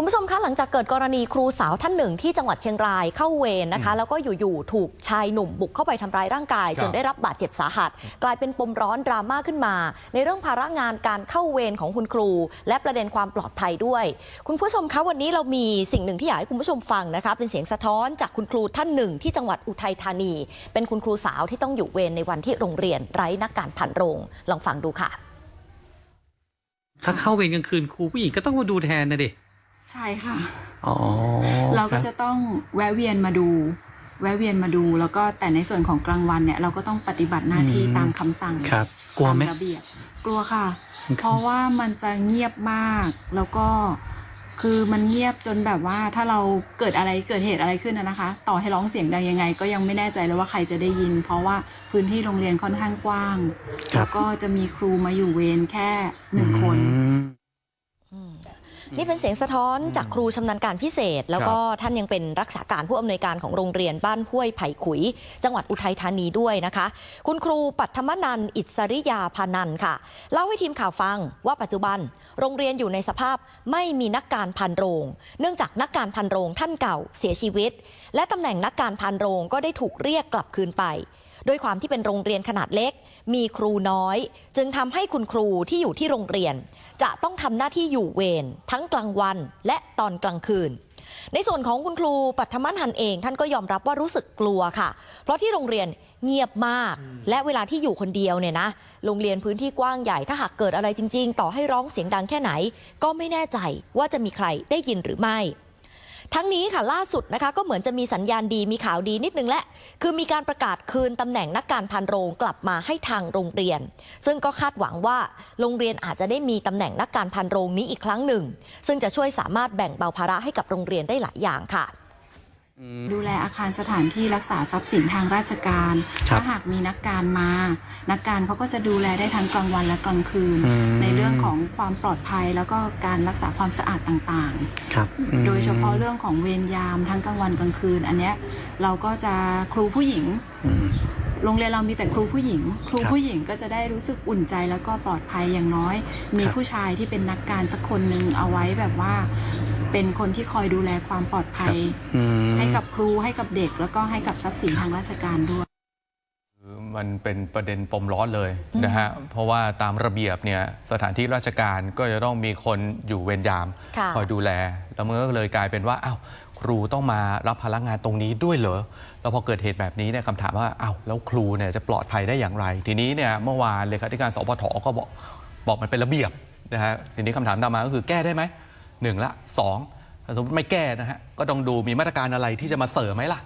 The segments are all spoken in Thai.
คุณผู้ชมคะหลังจากเกิดกรณีครูสาวท่านหนึ่งที่จังหวัดเชียงรายเข้าเวรนะคะอืมแล้วก็อยู่ๆถูกชายหนุ่มบุกเข้าไปทำร้ายร่างกายครับจนได้รับบาดเจ็บสาหัส กลายเป็นปมร้อนดราม่าขึ้นมา ในเรื่องภาระงานการเข้าเวรของคุณครู และประเด็นความปลอดภัยด้วย คุณผู้ชมคะวันนี้เรามีสิ่งหนึ่งที่อยากให้คุณผู้ชมฟังนะคะเป็นเสียงสะท้อนจากคุณครูท่านหนึ่งที่จังหวัดอุทัยธานี เป็นคุณครูสาวที่ต้องอยู่เวรในวันที่โรงเรียนไร้นักการพันโรงลองฟังดูค่ะถ้าเข้าเวรกลางคืนครูผู้หญิงก็ต้องมาดูแทนนะดิ ใช่ค่ะอ๋อเราก็คบจะต้องแวะเวียนมาดู แวะเวียนมาดู แล้วก็แต่ในส่วนของกลางวันเนี่ย เราก็ต้องปฏิบัติหน้าที่อืมตามคำสั่งครับ กลัวไหมตามระเบียบกลัวค่ะมันเพราะว่ามันจะเงียบมาก แล้วก็คือมันเงียบจนแบบว่าถ้าเราเกิดอะไรเกิดเหตุอะไรขึ้นนะนะคะ ต่อให้ร้องเสียงดังยังไง ก็ยังไม่แน่ใจเลยว่าใครจะได้ยิน เพราะว่าพื้นที่โรงเรียนค่อนข้างกว้างครัแล้บวก็จะมีครูมาอยู่เวรแค่หนึ่งคนอืมอืม นี่เป็นเสียงสะท้อนจากครูชำนาญการพิเศษ แล้วก็ท่านยังเป็นรักษาการผู้อำนวยการของโรงเรียนบ้านห้วยไผ่ขุย จังหวัดอุทัยธานีด้วยนะคะ คุณครูปัทมนันท์อิสริยาพานันท์ค่ะ เล่าให้ทีมข่าวฟังว่าปัจจุบัน โรงเรียนอยู่ในสภาพไม่มีนักการพันโรง เนื่องจากนักการพันโรงท่านเก่าเสียชีวิต และตำแหน่งนักการพันโรงก็ได้ถูกเรียกกลับคืนไปด้วยความที่เป็นโรงเรียนขนาดเล็ก มีครูน้อย จึงทำให้คุณครูที่อยู่ที่โรงเรียน จะต้องทำหน้าที่อยู่เวรทั้งกลางวันและตอนกลางคืน ในส่วนของคุณครูปัทมันหันเอง ท่านก็ยอมรับว่ารู้สึกกลัวค่ะ เพราะที่โรงเรียนเงียบมากอืมและเวลาที่อยู่คนเดียวเนี่ยนะโรงเรียนพื้นที่กว้างใหญ่ถ้าหากเกิดอะไรจริง ๆ ต่อให้ร้องเสียงดังแค่ไหน ก็ไม่แน่ใจว่าจะมีใครได้ยินหรือไม่ ทั้งนี้ค่ะล่าสุดนะคะก็เหมือนจะมีสัญญาณดีมีข่าวดีนิดนึงแหละคือมีการประกาศคืนตำแหน่งนักการพันโรงกลับมาให้ทางโรงเรียน ซึ่งก็คาดหวังว่าโรงเรียนอาจจะได้มีตำแหน่งนักการพันโรงนี้อีกครั้งหนึ่ง ซึ่งจะช่วยสามารถแบ่งเบาภาระให้กับโรงเรียนได้หลายอย่างค่ะ ดูแลอาคารสถานที่รักษาทรัพย์สินทางราชการครับถ้าหากมีนักการมา นักการเขาก็จะดูแลได้ทั้งกลางวันและกลางคืนอืมในเรื่องของความปลอดภัยแล้วก็การรักษาความสะอาดต่างครับอืมๆโดยเฉพาะเรื่องของเวรยามทั้งกลางวันกลางคืน อันเนี้ยเราก็จะครูผู้หญิงอืมโรงเรียนเรามีแต่ครูผู้หญิง ครูครับผู้หญิงก็จะได้รู้สึกอุ่นใจแล้วก็ปลอดภัยอย่างน้อย มีครับผู้ชายที่เป็นนักการสักคนหนึ่งเอาไว้แบบว่า เป็นคนที่คอยดูแลความปลอดภัยอืมให้กับครูให้กับเด็ก แล้วก็ให้กับทรัพย์สินทางราชการด้วยคือมันเป็นประเด็นปมร้อนเลยอืมนะฮะ เพราะว่าตามระเบียบเนี่ยสถานที่ราชการก็จะต้องมีคนอยู่เวรยามค่ะคอยดูแล แล้วมันก็เลยกลายเป็นว่าอ้าวครูต้องมารับภาระงานตรงนี้ด้วยเหรอ แล้วพอเกิดเหตุแบบนี้เนี่ยคำถามว่าอ้าวแล้วครูเนี่ยจะปลอดภัยได้อย่างไร ทีนี้เนี่ยเมื่อวานเลขาธิการสปทก็บอกบอกมันเป็นระเบียบนะฮะ ทีนี้คำถามตามมาก็คือแก้ได้ไหม หนึ่งละสองถ้าสมมติไม่แก้นะฮะก็ต้องดูมีมาตรการอะไรที่จะมาเสริมไหมล่ะ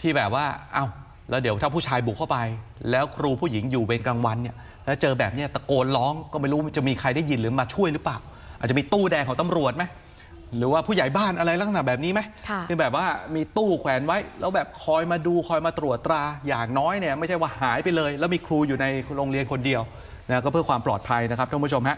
ที่แบบว่าเอ้าแล้วเดี๋ยวถ้าผู้ชายบุกเข้าไป แล้วครูผู้หญิงอยู่เวรกลางวันเนี่ยแล้วเจอแบบเนี้ยตะโกนร้องก็ไม่รู้จะมีใครได้ยินหรือมาช่วยหรือเปล่า อาจจะมีตู้แดงของตำรวจไหมหรือว่าผู้ใหญ่บ้านอะไรลักษณะแบบนี้ไหมค่ะที่แบบว่ามีตู้แขวนไว้ แล้วแบบคอยมาดูคอยมาตรวจตราอย่างน้อยเนี่ยไม่ใช่ว่าหายไปเลย แล้วมีครูอยู่ในโรงเรียนคนเดียวนะก็เพื่อความปลอดภัยนะครับท่านผู้ชมฮะ